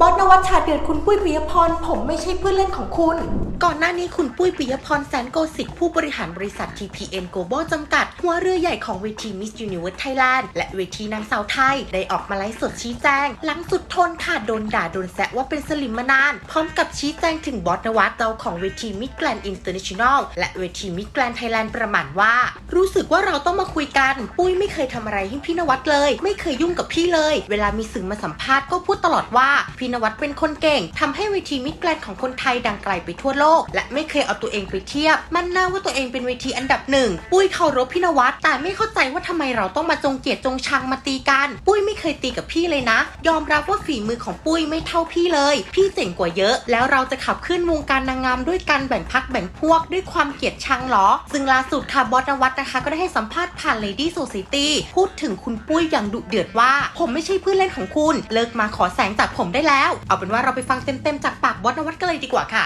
บอสนวัชชาเดือดคุณปุ้ยปิยพร ผมไม่ใช่เพื่อนเล่นของคุณ ก่อนหน้านี้คุณปุ้ยปิยพรแสนโกสิทธิ์ผู้บริหารบริษัท TPN Global จำกัด หัวเรือใหญ่ของเวที Miss Universe Thailand และเวทีนางสาวไทย ได้ออกมาไลฟ์สดชี้แจง หลังสุดทนค่ะโดนด่าโดนแซะว่าเป็นสลิมมานาน พร้อมกับชี้แจงถึงบอสนวัตเจ้าของเวที Miss Grand International และเวที Miss Grand Thailand ประมาณว่า รู้สึกว่าเราต้องมาคุยกัน ปุ้ยไม่เคยทำอะไรให้พี่นวัดเลย ไม่เคยยุ่งกับพี่เลย เวลามีสื่อมาสัมภาษณ์ก็พูดตลอดว่าพี่นวัดเป็นคนเก่งทำให้เวทีมิตรแกรนด์ของคนไทยดังไกลไปทั่วโลก และไม่เคยเอาตัวเองไปเทียบ มั่นหน้าว่าตัวเองเป็นเวทีอันดับหนึ่งปุ้ยเคารพพี่นวัดแต่ไม่เข้าใจว่าทำไมเราต้องมาจงเกลียดจงชังมาตีกัน ปุ้ยไม่เคยตีกับพี่เลยนะ ยอมรับว่าฝีมือของปุ้ยไม่เท่าพี่เลย พี่เจ๋งกว่าเยอะ แล้วเราจะขับเคลื่อนวงการนางงามด้วยการแบ่งพักแบ่งพวกด้วยความเกลียดชังเหรอ ซึ่งล่าสุดค่ะบอสนวัตนะคะ ก็ได้ให้สัมภาษณ์ผ่าน Lady Society พูดถึงคุณปุ้ยอย่างดุเดือดว่า ผมไม่ใช่เพื่อนเล่นของคุณ เลิกมาขอแสงจากผมได้แล้วเอาเป็นว่าเราไปฟังเต็มๆจากปากบอสนวัตกันเลยดีกว่าค่ะ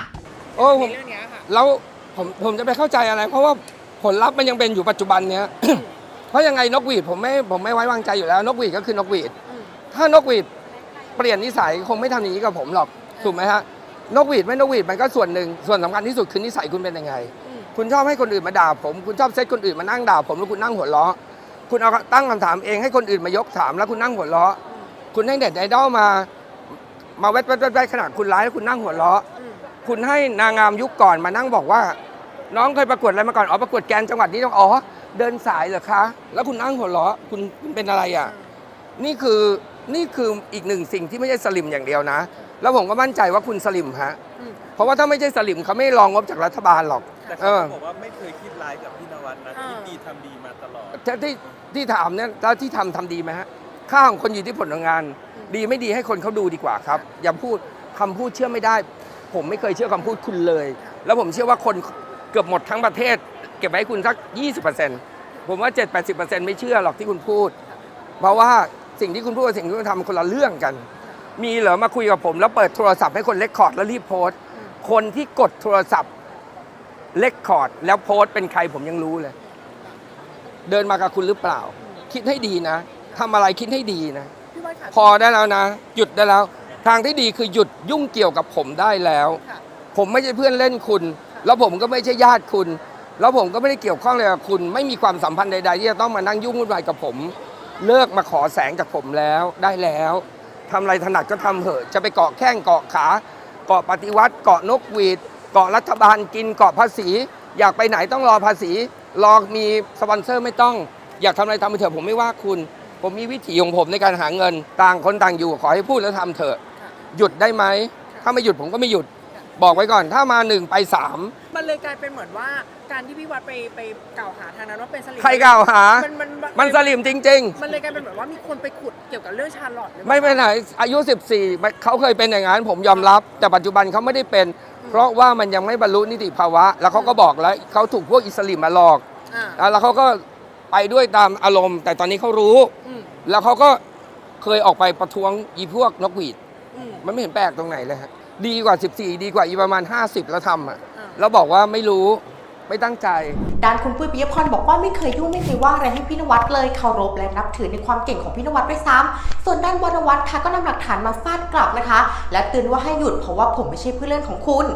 โอ้ผมในเรื่องเนี้ยค่ะแล้วผมผมจะไปเข้าใจอะไร เพราะว่าผลลัพธ์มันยังเป็นอยู่ปัจจุบันเนี้ย เพราะยังไงนกหวีดผมไม่ผมไม่ไว้วางใจอยู่แล้ว นกหวีดก็คือนกหวีดอืมถ้านกหวีดเปลี่ยนนิสัยคงไม่ทำอย่างนี้กับผมหรอกถูกไหมฮะนกหวีดไม่นกหวีดมันก็ส่วนหนึ่งส่วนสำคัญที่สุดคือนิสัยคุณเป็นยังไงอืมคุณชอบให้คนอื่นมาด่าผม คุณชอบเซตคนอื่นมานั่งด่าผมแล้วคุณนั่งหัวเราะคุณเอาตั้งคำถามเองให้คนอื่นมายกถามแล้วคุณนั่งหัวเราะคุณให้เด็ดไอดอลมา มาแวดแวดแวดแวดขนาดคุณร้ายแล้วคุณนั่งหัวเราะอืมคุณให้นางงามยุคก่อนมานั่งบอกว่า น้องเคยประกวดอะไรมาก่อนอ๋อประกวดแกนจังหวัดนี้ต้องอ๋อเดินสายเหรอคะ แล้วคุณนั่งหัวเราะคุณคุณเป็นอะไรอะนี่คือนี่คืออีกหนึ่งสิ่งที่ไม่ใช่สลิมอย่างเดียวนะ แล้วผมก็มั่นใจว่าคุณสลิมฮะอืมเพราะว่าถ้าไม่ใช่สลิมเขาไม่รองงบจากรัฐบาลหรอกแต่เอเขาอก็บอกว่าไม่เคยคิดร้ายกับพี่นวัดนะอ่าคิดดีทำดีมาตลอดที่ที่ที่ถามเนี่ยแล้วที่ทำทำดีไหมฮะ ค่าของคนอยู่ที่ผลงาน ดีไม่ดีให้คนเขาดูดีกว่าครับ อย่าพูดคำพูดเชื่อไม่ได้ ผมไม่เคยเชื่อคำพูดคุณเลย แล้วผมเชื่อว่าคนเกือบหมดทั้งประเทศ เก็บไว้คุณสัก 20%ผมว่า 7-80%ไม่เชื่อหรอกที่คุณพูด เพราะว่าสิ่งที่คุณพูดกับสิ่งที่คุณทำคนละเรื่องกัน มีเหรอมาคุยกับผม แล้วเปิดโทรศัพท์ให้คนเลคคอร์ดแล้วรีบโพสต์คนที่กดโทรศัพท์เลคคอร์ดแล้วโพสต์เป็นใครผมยังรู้เลย เดินมากับคุณหรือเปล่า คิดให้ดีนะ ทำอะไรคิดให้ดีนะ พี่วัดค่ะพอได้แล้วนะ หยุดได้แล้ว ทางที่ดีคือหยุดยุ่งเกี่ยวกับผมได้แล้ว ค่ะผมไม่ใช่เพื่อนเล่นคุณ แล้วผมก็ไม่ใช่ญาติคุณ แล้วผมก็ไม่ได้เกี่ยวข้องอะไรกับคุณ ไม่มีความสัมพันธ์ใด ๆ ที่จะต้องมานั่งยุ่งวุ่นวายกับผม เลิกมาขอแสงจากผมแล้วได้แล้วทำอะไรถนัดก็ทำเถอะจะไปเกาะแข้งเกาะขา เกาะปฏิวัติ เกาะนกหวีด เกาะรัฐบาลกินเกาะภาษี อยากไปไหนต้องรอภาษี รอมีสปอนเซอร์ไม่ต้อง อยากทำอะไรทำไปเถอะผมไม่ว่าคุณ ผมมีวิถีของผมในการหาเงินต่างคนต่างอยู่ขอให้พูดแล้วทำเถอะ หยุดได้ไหม ถ้าไม่หยุดผมก็ไม่หยุด บอกไว้ก่อนถ้ามาหนึ่งไปสามมันเลยกลายเป็นเหมือนว่าการที่พี่วัดไปไปกล่าวหาทางนั้นว่าเป็นสลิมใครกล่าวหา มันมันมันสลิมจริงมันเลยกลายเป็นเหมือนว่ามีคนไปขุดเกี่ยวกับเรื่องชาร์ลอตหรือๆเปล่าไม่เป็นไรอายุ 14เขาเคยเป็นอย่างนั้นผมยอมรับ แต่ปัจจุบันเขาไม่ได้เป็น เพราะว่ามันยังไม่บรรลุนิติภาวะ แล้วเขาก็บอกแล้วเขาถูกพวกอิสลิมมาหลอกอ่าอะแล้วเขาก็ ไปด้วยตามอารมณ์ แต่ตอนนี้เขารู้ อืมแล้วเขาก็เคยออกไปประท้วงอีพวกนกหวีด อืม มันไม่เห็นแปลกตรงไหนเลยฮะดีกว่า 14 ดีกว่าอีประมาณ 50 แล้วทำอะอ่า แล้วบอกว่าไม่รู้ไม่ตั้งใจ ด้านคุณปุ้ยปิยพรบอกว่าไม่เคยยุ่งไม่เคยว่าอะไรให้พี่นวัดเลยเคารพและนับถือในความเก่งของพี่นวัดด้วยซ้ำส่วนด้านบรนวัดค่ะก็นำหลักฐานมาฟาดกลับนะคะ และเตือนว่าให้หยุดเพราะว่าผมไม่ใช่เพื่อนเล่นของคุณ